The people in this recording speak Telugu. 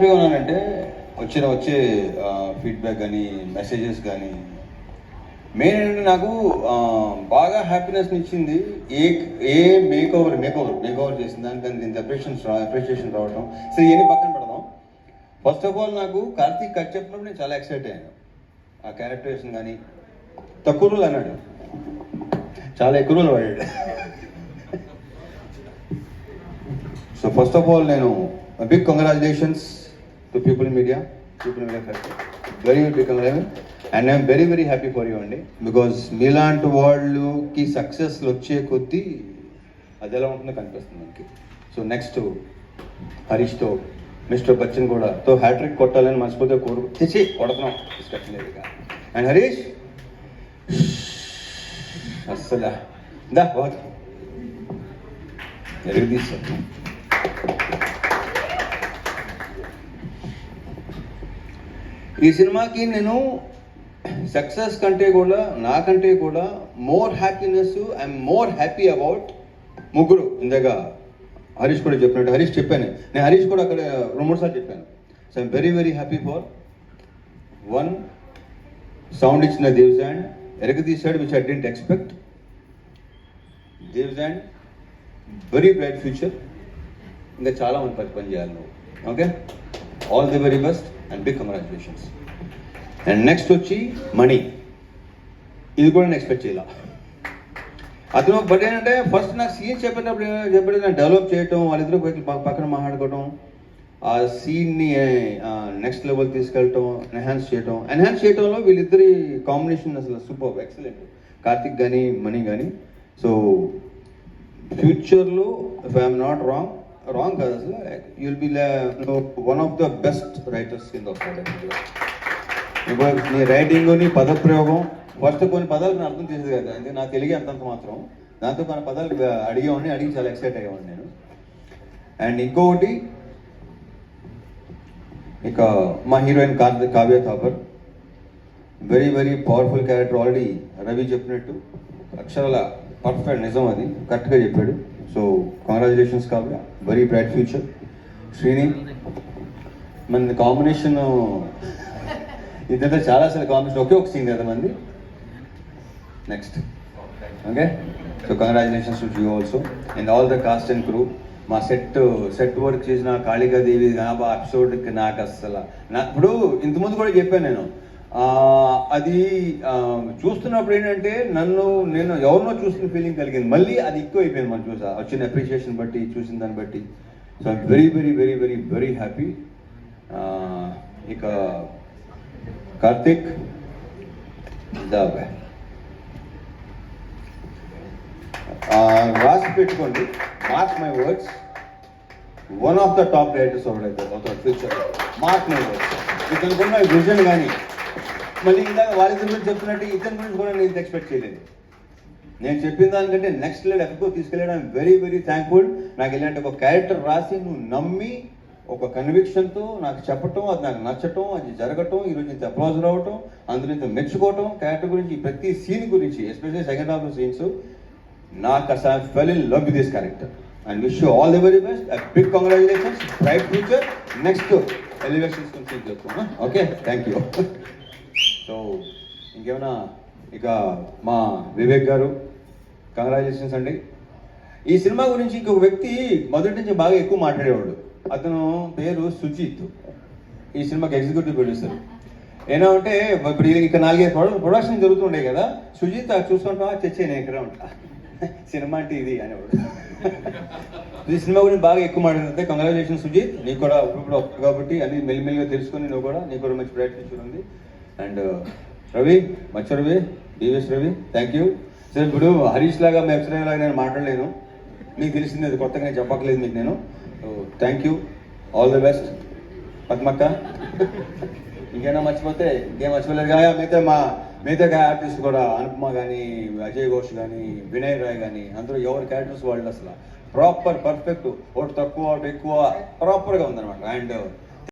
హ్యాపీగా ఉన్నానంటే వచ్చిన వచ్చే ఫీడ్బ్యాక్ కానీ మెసేజెస్ కానీ మెయిన్ ఏంటంటే నాకు బాగా హ్యాపీనెస్ ఇచ్చింది ఏ ఏ make over make over make over చేసిన దానికి దీని ఇంత అప్రిషియేషన్ రావడం సరే ఇవన్నీ పక్కన పెడదాం. ఫస్ట్ ఆఫ్ ఆల్ నాకు కార్తీక్ కట్ చెప్పినప్పుడు నేను చాలా ఎక్సైట్ అయ్యాను. ఆ క్యారెక్టరేషన్ కానీ తక్కువ రోజులు అన్నాడు. చాలా ఎక్కువ రోజులు వాడాడు. సో ఫస్ట్ ఆఫ్ ఆల్ నేను big congratulations to people media people media very become eleven and I'm very very happy for you అండి బికాజ్ మీలాంటి వాళ్ళకి సక్సెస్లు వచ్చే కొద్దీ అది ఎలా ఉంటుందో కనిపిస్తుంది మనకి. సో నెక్స్ట్ హరీష్తో మిస్టర్ బచ్చన్ కూడా తో హ్యాట్రిక్ కొట్టాలని మర్చిపోతే కోరు తెచ్చి కొడుతున్నాం. డిస్కషన్ లేదు అండ్ హరీష్ అస్సలు దా బాగా ఎరుగు తీసుకో ఈ సినిమాకి నేను సక్సెస్ కంటే కూడా నాకంటే కూడా more happiness I'm more happy about ముగ్గురు. ఇందాక హరీష్ కూడా చెప్పినట్టు హరీష్ చెప్పాను. నేను హరీష్ కూడా అక్కడ రెండు మూడు సార్లు చెప్పాను. So I'm very very happy for one sound ఇచ్చిన దేవ్ జాండ్ ఎరగ which I didn't expect Dev Zand very bright future ఇంకా చాలా మంది పని చేయాలి నువ్వు. Okay all the very best and big congratulations and next వచ్చి మనీ ఇది కూడా నేను ఎక్స్పెక్ట్ చేయాల. అతను బట్ ఏంటంటే ఫస్ట్ నాకు సీన్ చెప్పేటప్పుడు చెప్పేది నేను డెవలప్ చేయటం వాళ్ళిద్దరూ పోయి పక్కన మాట్లాడుకోవటం ఆ సీన్ని నెక్స్ట్ లెవెల్ తీసుకెళ్ళటం ఎన్హాన్స్ చేయటం. ఎన్హాన్స్ చేయటంలో వీళ్ళిద్దరి కాంబినేషన్ అసలు సూపర్ ఎక్సలెంట్ కార్తిక్ కానీ మనీ కానీ సో ఫ్యూచర్లో if I'm not wrong wrong కాదు అసలు you'll be one of the best writers in వస్తాడు ఇప్పుడు నీ రైటింగ్ నీ పదప్రయోగం ఫస్ట్ కొన్ని పదాలు నేను అర్థం చేసేది కదా. అంటే నా తెలుగు అంతంత మాత్రం. దాంతో కొన్ని పదాలు అడిగేవాడిని అడిగి చాలా ఎక్సైట్ అయ్యేవాడిని నేను. అండ్ ఇంకొకటి ఇక మా heroine Kavya Kavya Thapar. Very very powerful character already Ravi చెప్పినట్టు. అక్షరాల పర్ఫెక్ట్ నిజం అది. కరెక్ట్గా చెప్పాడు. So congratulations Kavya very bright future Srini మన కాంబినేషన్ ఇదంతా చాలా సార్ కాంబినేషన్ ఒకే ఒక సీన్ కదా మంది next okay so congratulations to you also and all the cast and crew మా సెట్ సెట్ వర్క్ చేసిన కాళికాదేవి ఎపిసోడ్కి నాకు అస్సలు నా ఇప్పుడు ఇంతకుముందు కూడా చెప్పాను నేను. అది చూస్తున్నప్పుడు ఏంటంటే నన్ను నేను ఎవరినో చూసిన ఫీలింగ్ కలిగింది. మళ్ళీ అది ఎక్కువ అయిపోయింది మనం చూసా. వచ్చిన అప్రిషియేషన్ బట్టి చూసిన దాన్ని బట్టి. So I'm very very very very very happy ఇక కార్తిక్ దా రాసి పెట్టుకోండి. Mark my words one of the top writers అవుతాడు అవుతాడు ఫ్యూచర్ మార్క్ మై వర్డ్స్ ఇతనుకున్న విజన్ కానీ మళ్ళీ ఇందాక వాళ్ళిద్దరి గురించి చెప్తున్నట్టు ఇతని గురించి కూడా నేను ఎక్స్పెక్ట్ చేయలేదు. నేను చెప్పిన దానికంటే నెక్స్ట్ లెవెల్ ఎక్కువ తీసుకెళ్ళడం. వెరీ వెరీ థ్యాంక్ఫుల్ నాకు ఇలాంటి ఒక క్యారెక్టర్ రాసి నువ్వు నమ్మి ఒక కన్విక్షన్తో నాకు చెప్పటం అది నాకు నచ్చటం అది జరగటం ఈరోజు ఇంత అప్రోజ్ రావటం అందులో ఇంత మెచ్చుకోవటం క్యారెక్టర్ గురించి ప్రతి సీన్ గురించి ఎస్పెషల్లీ సెకండ్ హాఫ్ సీన్స్ నాకు అసలు fell in love this character and wish you all the very best big congratulations bright future next elevations నుంచి చెప్తాను ఓకే థ్యాంక్ యూ సో ఇంకేమైనా ఇక మా వివేక్ గారు కంగ్రాచులేషన్స్ అండి. ఈ సినిమా గురించి ఇంకొక వ్యక్తి మొదటి నుంచి బాగా ఎక్కువ మాట్లాడేవాడు. అతను పేరు సుజిత్. ఈ సినిమాకి ఎగ్జిక్యూటివ్ ప్రొడ్యూసర్. ఏమంటే ఇప్పుడు ఇక నాలుగైదు ప్రొడక్షన్ జరుగుతుండే కదా. సుజిత్ చూసుకుంటా చచ్చే నేను ఇక్కడ ఉంటా? సినిమా అంటే ఇది అనేవాడు. ఈ సినిమా గురించి బాగా ఎక్కువ మాట్లాడితే కంగ్రాచులేషన్ సుజిత్ నీకు కూడా ఇప్పుడు కాబట్టి అన్ని మెల్లిమెల్లిగా తెలుసుకొని నువ్వు కూడా నీకు కూడా మంచి ప్రయత్నించుకుంది అండ్ రవి మచ్చ Ravi DVS Ravi thank you sir ఇప్పుడు హరీష్ లాగా మెప్సరే లాగా నేను మాట్లాడలేను. మీకు తెలిసింది అది కొత్తగా నేను చెప్పట్లేదు మీకు నేను. Thank you all the best Padmakka. ఇంకేనా మర్చిపోతే ఇంకేం మర్చిపోలేదు. కదా మిగతా మా మిగతా ఆర్టిస్ట్ కూడా అనుపమ కానీ అజయ్ ఘోష్ కానీ వినయ్ రాయ్ కానీ అందరూ ఎవరి క్యారెక్టర్స్ వాళ్ళు అసలు ప్రాపర్ పర్ఫెక్ట్ ఒకటి తక్కువ ఒకటి ఎక్కువ ప్రాపర్గా ఉందన్నమాట. అండ్